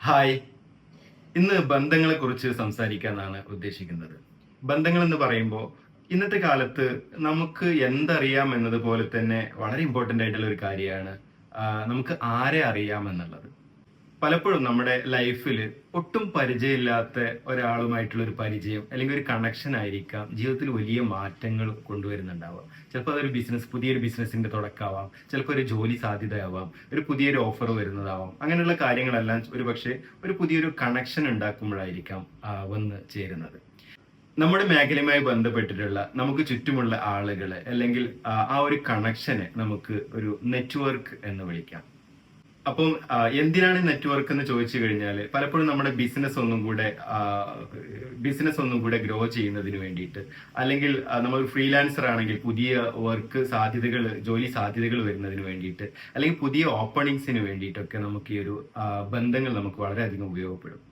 Hi. ഇന്ന് ബന്ധങ്ങളെ കുറിച്ച് സംസാരിക്കാനാണ് ഉദ്ദേശിക്കുന്നത്. ബന്ധങ്ങൾ എന്ന് പറയുമ്പോൾ ഇന്നത്തെ കാലത്ത് നമുക്ക് എന്തറിയാം എന്നതുപോലെ തന്നെ വളരെ ഇമ്പോർട്ടന്റ് ആയിട്ടുള്ള ഒരു കാര്യമാണ് നമുക്ക് ആരെ അറിയാം എന്നുള്ളത്. പലപ്പോഴും നമ്മുടെ ലൈഫിൽ ഒട്ടും പരിചയമില്ലാത്ത ഒരാളുമായിട്ടുള്ള ഒരു പരിചയം അല്ലെങ്കിൽ ഒരു കണക്ഷൻ ആയിരിക്കാം. ജീവിതത്തിൽ വലിയ മാറ്റങ്ങൾ കൊണ്ടുവരുന്നുണ്ടാവാം ചിലപ്പോൾ അതൊരു ബിസിനസ് പുതിയൊരു ബിസിനസ്സിന്റെ തുടക്കമാവാം. ചിലപ്പോൾ ഒരു ജോലി സാധ്യതയാവാം. ഒരു പുതിയൊരു ഓഫർ വരുന്നതാവാം. അങ്ങനെയുള്ള കാര്യങ്ങളെല്ലാം ഒരു പക്ഷേ ഒരു പുതിയൊരു കണക്ഷൻ ഉണ്ടാക്കുമ്പോഴായിരിക്കാം വന്ന് ചേരുന്നത്. നമ്മുടെ മേഖലയുമായി ബന്ധപ്പെട്ടിട്ടുള്ള നമുക്ക് ചുറ്റുമുള്ള ആളുകളെ അല്ലെങ്കിൽ ആ ഒരു കണക്ഷനെ നമുക്ക് ഒരു നെറ്റ്വർക്ക് എന്ന് വിളിക്കാം. അപ്പം എന്തിനാണ് നെറ്റ്വർക്ക് എന്ന് ചോദിച്ചു കഴിഞ്ഞാൽ പലപ്പോഴും നമ്മുടെ ബിസിനസ് ഒന്നും കൂടെ ബിസിനസ് ഒന്നും കൂടെ ഗ്രോ ചെയ്യുന്നതിന് വേണ്ടിയിട്ട്. അല്ലെങ്കിൽ നമ്മൾ ഫ്രീലാൻസർ ആണെങ്കിൽ പുതിയ വർക്ക് സാധ്യതകൾ ജോലി സാധ്യതകൾ വരുന്നതിന് വേണ്ടിയിട്ട് അല്ലെങ്കിൽ പുതിയ ഓപ്പണിങ്സിന് വേണ്ടിയിട്ടൊക്കെ നമുക്ക് ഈ ഒരു ബന്ധങ്ങൾ നമുക്ക് വളരെയധികം ഉപയോഗപ്പെടും.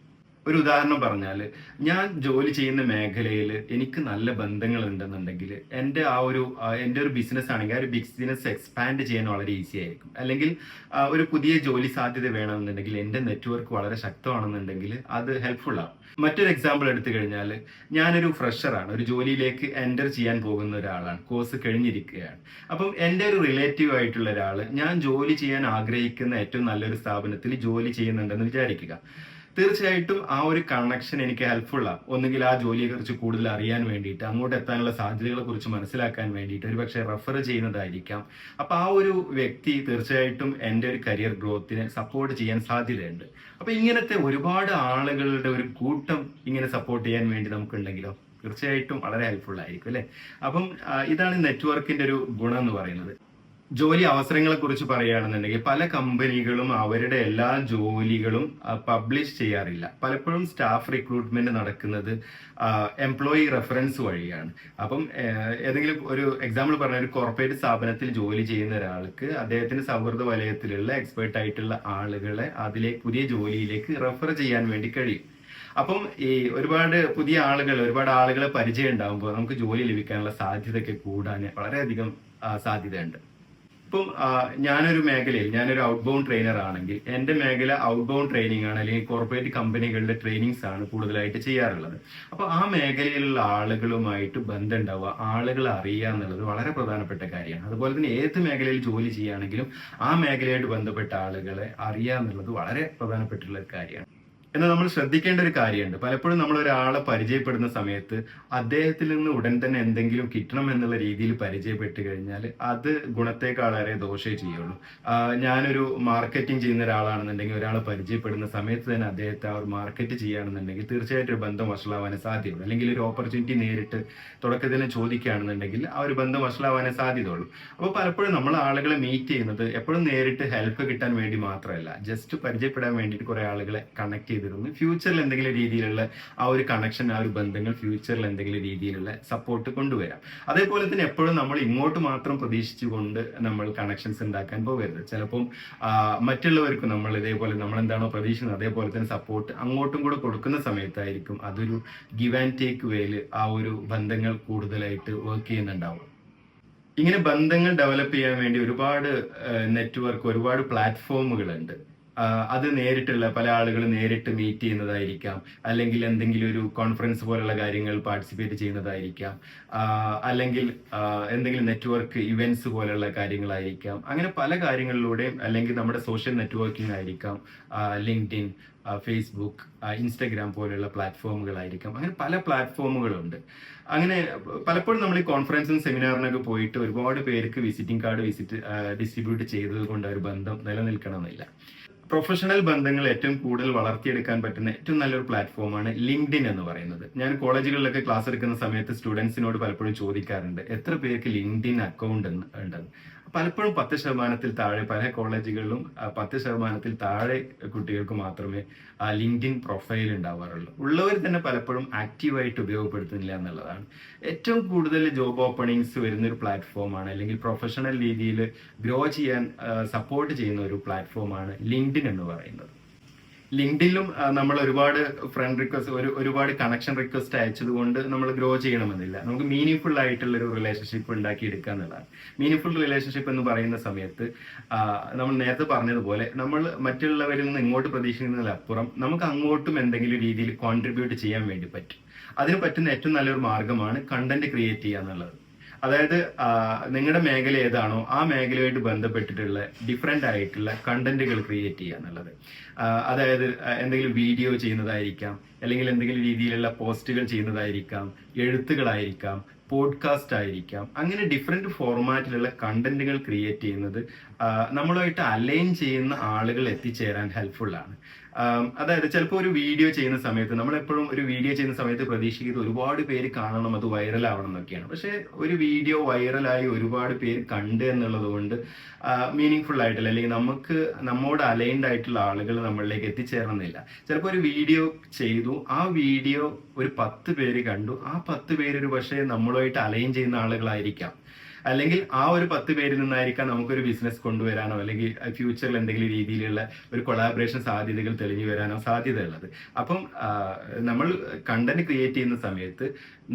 ഒരു ഉദാഹരണം പറഞ്ഞാൽ ഞാൻ ജോലി ചെയ്യുന്ന മേഖലയിൽ എനിക്ക് നല്ല ബന്ധങ്ങൾ ഉണ്ടെന്നുണ്ടെങ്കിൽ എന്റെ ആ ഒരു എന്റെ ഒരു ബിസിനസ് ആണെങ്കിൽ ആ ഒരു ബിസിനസ് എക്സ്പാൻഡ് ചെയ്യാൻ വളരെ ഈസി ആയിരിക്കും. അല്ലെങ്കിൽ ഒരു പുതിയ ജോലി സാധ്യത വേണമെന്നുണ്ടെങ്കിൽ എന്റെ നെറ്റ്വർക്ക് വളരെ ശക്തമാണെന്നുണ്ടെങ്കിൽ അത് ഹെൽപ്ഫുൾ ആണ് മറ്റൊരു എക്സാമ്പിൾ എടുത്തു കഴിഞ്ഞാൽ ഞാനൊരു ഫ്രഷറാണ് ഒരു ജോലിയിലേക്ക് എന്റർ ചെയ്യാൻ പോകുന്ന ഒരാളാണ്. കോഴ്സ് കഴിഞ്ഞിരിക്കുകയാണ്. അപ്പം എന്റെ ഒരു റിലേറ്റീവ് ആയിട്ടുള്ള ഒരാൾ ഞാൻ ജോലി ചെയ്യാൻ ആഗ്രഹിക്കുന്ന ഏറ്റവും നല്ലൊരു സ്ഥാപനത്തിൽ ജോലി ചെയ്യുന്നുണ്ടെന്ന് വിചാരിക്കുക. തീർച്ചയായിട്ടും ആ ഒരു കണക്ഷൻ എനിക്ക് ഹെൽപ്ഫുള്ളാണ് ഒന്നുകിൽ ആ ജോലിയെ കുറിച്ച് കൂടുതൽ അറിയാൻ വേണ്ടിയിട്ട് അങ്ങോട്ട് എത്താനുള്ള സാധ്യതകളെ കുറിച്ച് മനസ്സിലാക്കാൻ വേണ്ടിയിട്ട് ഒരു പക്ഷേ റെഫർ ചെയ്യുന്നതായിരിക്കാം. അപ്പൊ ആ ഒരു വ്യക്തി തീർച്ചയായിട്ടും എന്റെ ഒരു കരിയർ ഗ്രോത്തിനെ സപ്പോർട്ട് ചെയ്യാൻ സാധ്യതയുണ്ട്. അപ്പൊ ഇങ്ങനത്തെ ഒരുപാട് ആളുകളുടെ ഒരു കൂട്ടം ഇങ്ങനെ സപ്പോർട്ട് ചെയ്യാൻ വേണ്ടി നമുക്കുണ്ടെങ്കിലോ തീർച്ചയായിട്ടും വളരെ ഹെൽപ്ഫുൾ ആയിരിക്കും അല്ലെ? അപ്പം ഇതാണ് നെറ്റ്വർക്കിന്റെ ഒരു ഗുണം എന്ന് പറയുന്നത്. ജോലി അവസരങ്ങളെ കുറിച്ച് പറയുകയാണെന്നുണ്ടെങ്കിൽ പല കമ്പനികളും അവരുടെ എല്ലാ ജോലികളും പബ്ലിഷ് ചെയ്യാറില്ല. പലപ്പോഴും സ്റ്റാഫ് റിക്രൂട്ട്മെന്റ് നടക്കുന്നത് എംപ്ലോയി റെഫറൻസ് വഴിയാണ്. അപ്പം ഏതെങ്കിലും ഒരു എക്സാമ്പിൾ പറഞ്ഞ ഒരു കോർപ്പറേറ്റ് സ്ഥാപനത്തിൽ ജോലി ചെയ്യുന്ന ഒരാൾക്ക് അദ്ദേഹത്തിന്റെ സൗഹൃദ വലയത്തിലുള്ള എക്സ്പേർട്ട് ആയിട്ടുള്ള ആളുകളെ അതിലേക്ക് പുതിയ ജോലിയിലേക്ക് റെഫർ ചെയ്യാൻ വേണ്ടി കഴിയും. അപ്പം ഈ ഒരുപാട് പുതിയ ആളുകൾ ഒരുപാട് ആളുകളെ പരിചയം ഉണ്ടാകുമ്പോൾ നമുക്ക് ജോലി ലഭിക്കാനുള്ള സാധ്യതയൊക്കെ കൂടാൻ വളരെയധികം സാധ്യതയുണ്ട്. ഇപ്പം ഞാനൊരു മേഖലയിൽ ഞാനൊരു ഔട്ട് ബൗണ്ട് ട്രെയിനർ ആണെങ്കിൽ എന്റെ മേഖല ഔട്ട് ബൗണ്ട് ട്രെയിനിങ് ആണ് അല്ലെങ്കിൽ കോർപ്പറേറ്റ് കമ്പനികളുടെ ട്രെയിനിങ്സ് ആണ് കൂടുതലായിട്ട് ചെയ്യാറുള്ളത്. അപ്പൊ ആ മേഖലയിലുള്ള ആളുകളുമായിട്ട് ബന്ധം ഉണ്ടാവുക ആളുകൾ അറിയുക എന്നുള്ളത് വളരെ പ്രധാനപ്പെട്ട കാര്യമാണ്. അതുപോലെ തന്നെ ഏത് മേഖലയിൽ ജോലി ചെയ്യുകയാണെങ്കിലും ആ മേഖലയായിട്ട് ബന്ധപ്പെട്ട ആളുകളെ അറിയുക എന്നുള്ളത് വളരെ പ്രധാനപ്പെട്ടുള്ള കാര്യമാണ്. എന്നാൽ നമ്മൾ ശ്രദ്ധിക്കേണ്ട ഒരു കാര്യമുണ്ട്. പലപ്പോഴും നമ്മൾ ഒരാളെ പരിചയപ്പെടുന്ന സമയത്ത് അദ്ദേഹത്തിൽ നിന്ന് ഉടൻ തന്നെ എന്തെങ്കിലും കിട്ടണം എന്നുള്ള രീതിയിൽ പരിചയപ്പെട്ട് കഴിഞ്ഞാൽ അത് ഗുണത്തെക്കാളേറെ ദോഷേ ചെയ്യുള്ളൂ. ഞാനൊരു മാർക്കറ്റിംഗ് ചെയ്യുന്ന ഒരാളാണെന്നുണ്ടെങ്കിൽ ഒരാളെ പരിചയപ്പെടുന്ന സമയത്ത് തന്നെ അദ്ദേഹത്തെ ഒരു മാർക്കറ്റ് ചെയ്യുകയാണെന്നുണ്ടെങ്കിൽ തീർച്ചയായിട്ടും ഒരു ബന്ധം വഷളാവാനേ സാധ്യതയുള്ളൂ. അല്ലെങ്കിൽ ഒരു ഓപ്പർച്യൂണിറ്റി നേരിട്ട് തുടക്കത്തിൽ തന്നെ ചോദിക്കുകയാണെന്നുണ്ടെങ്കിൽ ആ ഒരു ബന്ധം വഷളാവാനേ സാധ്യതയുള്ളൂ. അപ്പോൾ പലപ്പോഴും നമ്മൾ ആളുകളെ മീറ്റ് ചെയ്യുന്നത് എപ്പോഴും നേരിട്ട് ഹെൽപ്പ് കിട്ടാൻ വേണ്ടി മാത്രമല്ല. ജസ്റ്റ് പരിചയപ്പെടാൻ വേണ്ടിയിട്ട് കുറേ ആളുകളെ കണക്ട് ചെയ്തിരുന്നു. ഫ്യൂച്ചറിൽ എന്തെങ്കിലും രീതിയിലുള്ള ആ ഒരു കണക്ഷൻ ആ ഒരു ബന്ധങ്ങൾ ഫ്യൂച്ചറിൽ എന്തെങ്കിലും രീതിയിലുള്ള സപ്പോർട്ട് കൊണ്ടുവരാം. അതേപോലെ തന്നെ എപ്പോഴും നമ്മൾ ഇങ്ങോട്ട് മാത്രം പ്രതീക്ഷിച്ചുകൊണ്ട് നമ്മൾ കണക്ഷൻസ് ഉണ്ടാക്കാൻ പോകരുത്. ചിലപ്പം മറ്റുള്ളവർക്ക് നമ്മൾ ഇതേപോലെ നമ്മൾ എന്താണോ പ്രതീക്ഷിക്കുന്നത് അതേപോലെ തന്നെ സപ്പോർട്ട് അങ്ങോട്ടും കൂടെ കൊടുക്കുന്ന സമയത്തായിരിക്കും അതൊരു ഗിവ് ആൻഡ് ടേക്ക് വേയിൽ ആ ഒരു ബന്ധങ്ങൾ കൂടുതലായിട്ട് വർക്ക് ചെയ്യുന്നുണ്ടാവും ഇങ്ങനെ ബന്ധങ്ങൾ ഡെവലപ്പ് ചെയ്യാൻ വേണ്ടി ഒരുപാട് നെറ്റ്വർക്ക് ഒരുപാട് പ്ലാറ്റ്ഫോമുകളുണ്ട് അത് നേരിട്ടുള്ള പല ആളുകൾ നേരിട്ട് മീറ്റ് ചെയ്യുന്നതായിരിക്കാം. അല്ലെങ്കിൽ എന്തെങ്കിലും ഒരു കോൺഫറൻസ് പോലുള്ള കാര്യങ്ങൾ പാർട്ടിസിപ്പേറ്റ് ചെയ്യുന്നതായിരിക്കാം. അല്ലെങ്കിൽ എന്തെങ്കിലും നെറ്റ്വർക്ക് ഇവന്റ്സ് പോലുള്ള കാര്യങ്ങളായിരിക്കാം. അങ്ങനെ പല കാര്യങ്ങളിലൂടെയും അല്ലെങ്കിൽ നമ്മുടെ സോഷ്യൽ നെറ്റ്വർക്കിംഗ് ആയിരിക്കാം. ലിങ്ക്ഡിൻ ഫേസ്ബുക്ക് ഇൻസ്റ്റഗ്രാം പോലെയുള്ള പ്ലാറ്റ്ഫോമുകളായിരിക്കാം അങ്ങനെ പല പ്ലാറ്റ്ഫോമുകളുണ്ട് അങ്ങനെ പലപ്പോഴും നമ്മൾ ഈ കോൺഫറൻസും സെമിനാറിനൊക്കെ പോയിട്ട് ഒരുപാട് പേർക്ക് വിസിറ്റിംഗ് കാർഡ് വിസിറ്റ് ഡിസ്ട്രിബ്യൂട്ട് ചെയ്തത് കൊണ്ട് ഒരു ബന്ധം നിലനിൽക്കണമെന്നില്ല. പ്രൊഫഷണൽ ബന്ധങ്ങൾ ഏറ്റവും കൂടുതൽ വളർത്തിയെടുക്കാൻ പറ്റുന്ന ഏറ്റവും നല്ലൊരു പ്ലാറ്റ്ഫോമാണ് ലിങ്ക്ഡിൻ എന്ന് പറയുന്നത്. ഞാൻ കോളേജുകളിലൊക്കെ ക്ലാസ് എടുക്കുന്ന സമയത്ത് സ്റ്റുഡൻസിനോട് പലപ്പോഴും ചോദിക്കാറുണ്ട് എത്ര പേർക്ക് ലിങ്ക്ഡിൻ അക്കൗണ്ട് ഉണ്ടെന്ന്? പലപ്പോഴും പത്ത് ശതമാനത്തിൽ താഴെ പല കോളേജുകളിലും പത്ത് ശതമാനത്തിൽ താഴെ കുട്ടികൾക്ക് മാത്രമേ ലിങ്ക്ഡിൻ പ്രൊഫൈൽ ഉണ്ടാവാറുള്ളൂ. ഉള്ളവർ തന്നെ പലപ്പോഴും ആക്റ്റീവായിട്ട് ഉപയോഗപ്പെടുത്തുന്നില്ല എന്നുള്ളതാണ്. ഏറ്റവും കൂടുതൽ ജോബ് ഓപ്പണിങ്സ് വരുന്ന ഒരു പ്ലാറ്റ്ഫോമാണ് അല്ലെങ്കിൽ പ്രൊഫഷണൽ രീതിയിൽ ഗ്രോ ചെയ്യാൻ സപ്പോർട്ട് ചെയ്യുന്ന ഒരു പ്ലാറ്റ്ഫോമാണ് ലിങ്ക്ഡിൻ എന്ന് പറയുന്നത്. ലിങ്ക്ഡിലും നമ്മൾ ഒരുപാട് ഫ്രണ്ട് റിക്വസ്റ്റ് ഒരു ഒരുപാട് കണക്ഷൻ റിക്വസ്റ്റ് അയച്ചത് കൊണ്ട് നമ്മൾ ഗ്രോ ചെയ്യണമെന്നില്ല. നമുക്ക് മീനിങ് ആയിട്ടുള്ള ഒരു റിലേഷൻഷിപ്പ് ഉണ്ടാക്കി എടുക്കുക എന്നുള്ളതാണ്. മീനിങ് റിലേഷൻഷിപ്പ് എന്ന് പറയുന്ന സമയത്ത് നമ്മൾ നേരത്തെ പറഞ്ഞതുപോലെ നമ്മൾ മറ്റുള്ളവരിൽ നിന്ന് ഇങ്ങോട്ട് പ്രതീക്ഷിക്കുന്നതിലപ്പുറം നമുക്ക് അങ്ങോട്ടും എന്തെങ്കിലും രീതിയിൽ കോൺട്രിബ്യൂട്ട് ചെയ്യാൻ വേണ്ടി പറ്റും. അതിന് പറ്റുന്ന ഏറ്റവും നല്ലൊരു മാർഗമാണ് കണ്ടന്റ് ക്രിയേറ്റ് ചെയ്യുക എന്നുള്ളത്. അതായത് നിങ്ങളുടെ മേഖല ഏതാണോ ആ മേഖലയുമായിട്ട് ബന്ധപ്പെട്ടിട്ടുള്ള ഡിഫറെന്റ് ആയിട്ടുള്ള കണ്ടന്റുകൾ ക്രിയേറ്റ് ചെയ്യുക എന്നുള്ളത്. അതായത് എന്തെങ്കിലും വീഡിയോ ചെയ്യുന്നതായിരിക്കാം അല്ലെങ്കിൽ എന്തെങ്കിലും രീതിയിലുള്ള പോസ്റ്റുകൾ ചെയ്യുന്നതായിരിക്കാം എഴുത്തുകളായിരിക്കാം പോഡ്കാസ്റ്റ് ആയിരിക്കാം അങ്ങനെ ഡിഫറെന്റ് ഫോർമാറ്റിലുള്ള കണ്ടന്റുകൾ ക്രിയേറ്റ് ചെയ്യുന്നത് നമ്മളുമായിട്ട് അലൈൻ ചെയ്യുന്ന ആളുകൾ എത്തിച്ചേരാൻ ഹെൽപ്ഫുൾ ആണ്. അതായത് ചിലപ്പോൾ ഒരു വീഡിയോ ചെയ്യുന്ന സമയത്ത് നമ്മൾ എപ്പോഴും ഒരു വീഡിയോ ചെയ്യുന്ന സമയത്ത് പ്രതീക്ഷിക്കുന്നത് ഒരുപാട് പേര് കാണണം അത് വൈറലാവണം എന്നൊക്കെയാണ്. പക്ഷേ ഒരു വീഡിയോ വൈറലായി ഒരുപാട് പേര് കണ്ട് എന്നുള്ളത് കൊണ്ട് മീനിങ് ഫുൾ ആയിട്ടില്ല. അല്ലെങ്കിൽ നമുക്ക് നമ്മോട് അലൈൻഡ് ആയിട്ടുള്ള ആളുകൾ നമ്മളിലേക്ക് എത്തിച്ചേരണമെന്നില്ല ചിലപ്പോൾ ഒരു വീഡിയോ ചെയ്തു ആ വീഡിയോ ഒരു പത്ത് പേര് കണ്ടു. ആ പത്ത് പേര് ഒരു പക്ഷേ നമ്മളുമായിട്ട് അലൈൻ ചെയ്യുന്ന ആളുകളായിരിക്കാം. അല്ലെങ്കിൽ ആ ഒരു പത്ത് പേരിൽ നിന്നായിരിക്കാം നമുക്കൊരു ബിസിനസ് കൊണ്ടുവരാനോ അല്ലെങ്കിൽ ഫ്യൂച്ചറിൽ എന്തെങ്കിലും രീതിയിലുള്ള ഒരു കൊളാബറേഷൻ സാധ്യതകൾ തെളിഞ്ഞു വരാനോ സാധ്യതയുള്ളത്. അപ്പം നമ്മൾ കണ്ടന്റ് ക്രിയേറ്റ് ചെയ്യുന്ന സമയത്ത്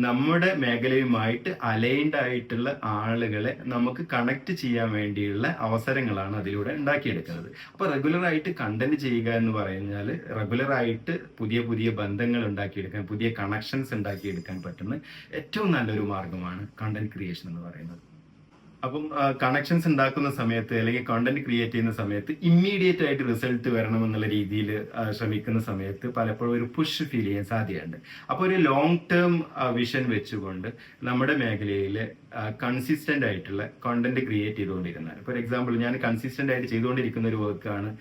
നമ്മുടെ മേഖലയുമായിട്ട് അലൈൻഡ് ആയിട്ടുള്ള ആളുകളെ നമുക്ക് കണക്ട് ചെയ്യാൻ വേണ്ടിയുള്ള അവസരങ്ങളാണ് അതിലൂടെ ഉണ്ടാക്കിയെടുക്കുന്നത്. അപ്പൊ റെഗുലറായിട്ട് കണ്ടന്റ് ചെയ്യുക എന്ന് പറഞ്ഞാൽ റെഗുലറായിട്ട് പുതിയ പുതിയ ബന്ധങ്ങൾ ഉണ്ടാക്കിയെടുക്കാൻ പുതിയ കണക്ഷൻസ് ഉണ്ടാക്കിയെടുക്കാൻ പറ്റുന്ന ഏറ്റവും നല്ലൊരു മാർഗമാണ് കണ്ടന്റ് ക്രിയേഷൻ എന്ന് പറയുന്നത്. അപ്പം കണക്ഷൻസ് ഉണ്ടാക്കുന്ന സമയത്ത് അല്ലെങ്കിൽ കണ്ടന്റ് ക്രിയേറ്റ് ചെയ്യുന്ന സമയത്ത് ഇമ്മീഡിയറ്റ് ആയിട്ട് റിസൾട്ട് വരണം എന്നുള്ള രീതിയിൽ ശ്രമിക്കുന്ന സമയത്ത് പലപ്പോഴും ഒരു പുഷ് ഫീൽ ചെയ്യാൻ സാധ്യതയുണ്ട്. അപ്പോൾ ഒരു ലോങ് ടേം വിഷൻ വെച്ചുകൊണ്ട് നമ്മുടെ മേഖലയിൽ കൺസിസ്റ്റന്റ് ആയിട്ടുള്ള കണ്ടന്റ് ക്രിയേറ്റ് ചെയ്തുകൊണ്ടിരുന്ന ഫോർ എക്സാമ്പിൾ ഞാൻ കൺസിസ്റ്റന്റ് ആയിട്ട് ചെയ്തുകൊണ്ടിരിക്കുന്ന ഒരു വർക്കാണ്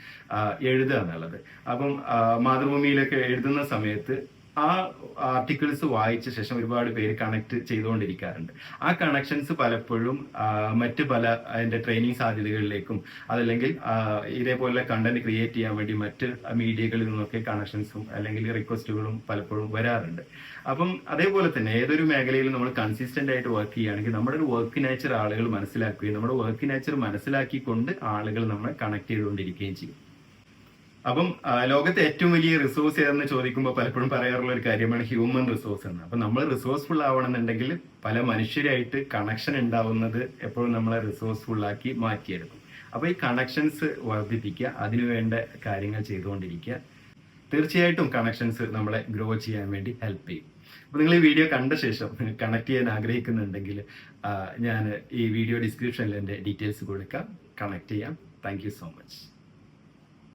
എഴുതുക എന്നുള്ളത്. അപ്പം മാതൃഭൂമിയിലൊക്കെ എഴുതുന്ന സമയത്ത് ആ ആർട്ടിക്കിൾസ് വായിച്ച ശേഷം ഒരുപാട് പേര് കണക്ട് ചെയ്തുകൊണ്ടിരിക്കാറുണ്ട്. ആ കണക്ഷൻസ് പലപ്പോഴും മറ്റു പല അതിന്റെ ട്രെയിനിങ് സാധ്യതകളിലേക്കും അതല്ലെങ്കിൽ ഇതേപോലെ കണ്ടന്റ് ക്രിയേറ്റ് ചെയ്യാൻ വേണ്ടി മറ്റ് മീഡിയകളിൽ നിന്നൊക്കെ കണക്ഷൻസും അല്ലെങ്കിൽ റിക്വസ്റ്റുകളും പലപ്പോഴും വരാറുണ്ട്. അപ്പം അതേപോലെ തന്നെ ഏതൊരു മേഖലയിലും നമ്മൾ കൺസിസ്റ്റന്റ് ആയിട്ട് വർക്ക് ചെയ്യുകയാണെങ്കിൽ നമ്മുടെ ഒരു വർക്ക് നേച്ചർ ആളുകൾ മനസ്സിലാക്കുകയും നമ്മുടെ വർക്ക് നേച്ചർ മനസ്സിലാക്കിക്കൊണ്ട് ആളുകൾ നമ്മളെ കണക്ട് ചെയ്തുകൊണ്ടിരിക്കുകയും ചെയ്യും. അപ്പം ലോകത്തെ ഏറ്റവും വലിയ റിസോഴ്സ് ഏതെന്ന് ചോദിക്കുമ്പോൾ പലപ്പോഴും പറയാറുള്ള ഒരു കാര്യമാണ് ഹ്യൂമൻ റിസോഴ്സ് എന്ന്. അപ്പം നമ്മൾ റിസോഴ്സ്ഫുൾ ആവണമെന്നുണ്ടെങ്കിൽ പല മനുഷ്യരായിട്ട് കണക്ഷൻ ഉണ്ടാവുന്നത് എപ്പോഴും നമ്മളെ റിസോഴ്സ്ഫുൾ ആക്കി മാറ്റിയെടുക്കും. അപ്പോൾ ഈ കണക്ഷൻസ് വർദ്ധിപ്പിക്കുക അതിനുവേണ്ട കാര്യങ്ങൾ ചെയ്തുകൊണ്ടിരിക്കുക. തീർച്ചയായിട്ടും കണക്ഷൻസ് നമ്മളെ ഗ്രോ ചെയ്യാൻ വേണ്ടി ഹെൽപ്പ് ചെയ്യും. അപ്പോൾ നിങ്ങൾ ഈ വീഡിയോ കണ്ട ശേഷം കണക്ട് ചെയ്യാൻ ആഗ്രഹിക്കുന്നുണ്ടെങ്കിൽ ഞാൻ ഈ വീഡിയോ ഡിസ്ക്രിപ്ഷനിൽ എന്റെ ഡീറ്റെയിൽസ് കൊടുക്കാം. കണക്ട് ചെയ്യാം. Thank so much